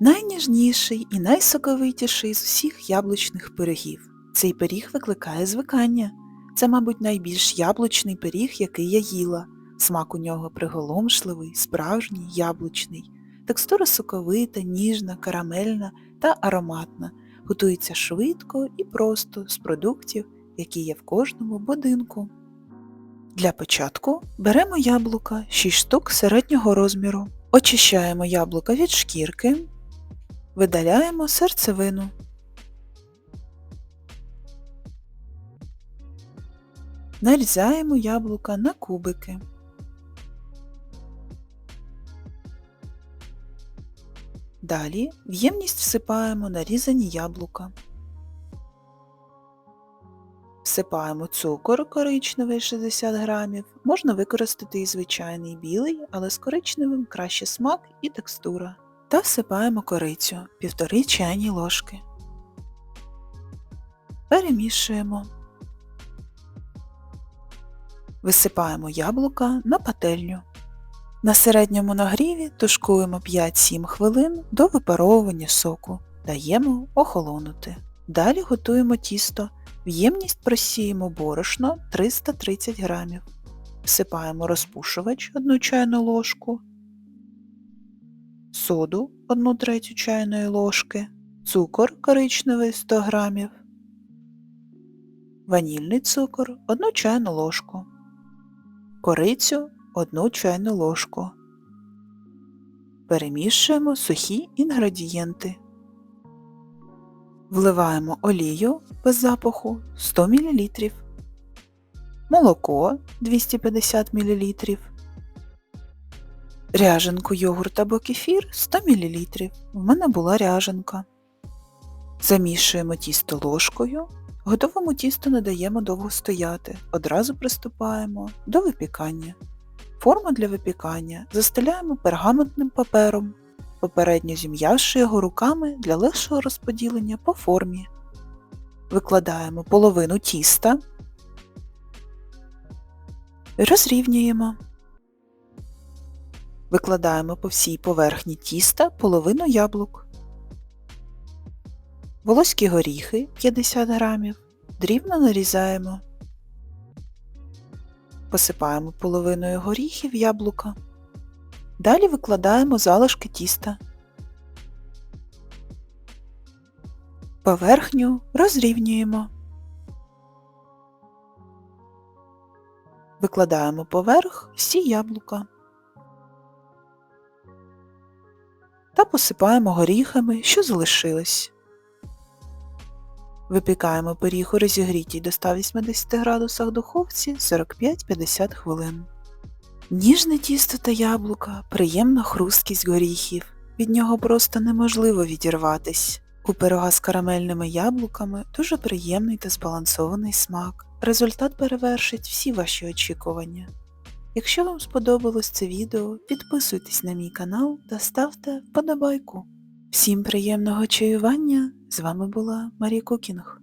Найніжніший і найсоковитіший з усіх яблучних пирогів. Цей пиріг викликає звикання. Це, мабуть, найбільш яблучний пиріг, який я їла. Смак у нього приголомшливий, справжній, яблучний. Текстура соковита, ніжна, карамельна та ароматна. Готується швидко і просто з продуктів, які є в кожному будинку. Для початку беремо яблука 6 штук середнього розміру. Очищаємо яблука від шкірки, видаляємо серцевину. Нарізаємо яблука на кубики. Далі в ємність всипаємо нарізані яблука. Всипаємо цукор коричневий 60 грамів. Можна використати і звичайний білий, але з коричневим краще смак і текстура. Та всипаємо корицю 1,5 чайні ложки. Перемішуємо. Висипаємо яблука на пательню. На середньому нагріві тушкуємо 5-7 хвилин до випаровування соку. Даємо охолонути. Далі готуємо тісто. В ємність просіємо борошно 330 грамів. Всипаємо розпушувач 1 чайну ложку, соду 1 третю чайної ложки, цукор коричневий 100 грамів, ванільний цукор 1 чайну ложку, корицю 1 чайну ложку. Перемішуємо сухі інгредієнти. Вливаємо олію без запаху 100 мл, молоко 250 мл, ряженку йогурт або кефір 100 мл. В мене була ряженка. Замішуємо тісто ложкою. Готовому тісту не даємо довго стояти, одразу приступаємо до випікання. Форму для випікання застеляємо пергаментним папером попередньо зім'явши його руками для легшого розподілення по формі. Викладаємо половину тіста, розрівнюємо. Викладаємо по всій поверхні тіста половину яблук, волоські горіхи 50 грамів, дрібно нарізаємо. Посипаємо половиною горіхів яблука. Далі викладаємо залишки тіста. Поверхню розрівнюємо. Викладаємо поверх всі яблука та посипаємо горіхами, що залишились. Випікаємо пиріг у розігрітій до 180 градусах духовці 45-50 хвилин. Ніжне тісто та яблука, приємна хрусткість горіхів. Від нього просто неможливо відірватись. У пирога з карамельними яблуками дуже приємний та збалансований смак. Результат перевершить всі ваші очікування. Якщо вам сподобалось це відео, підписуйтесь на мій канал та ставте вподобайку. Всім приємного чаювання! З вами була Марія Кукінг.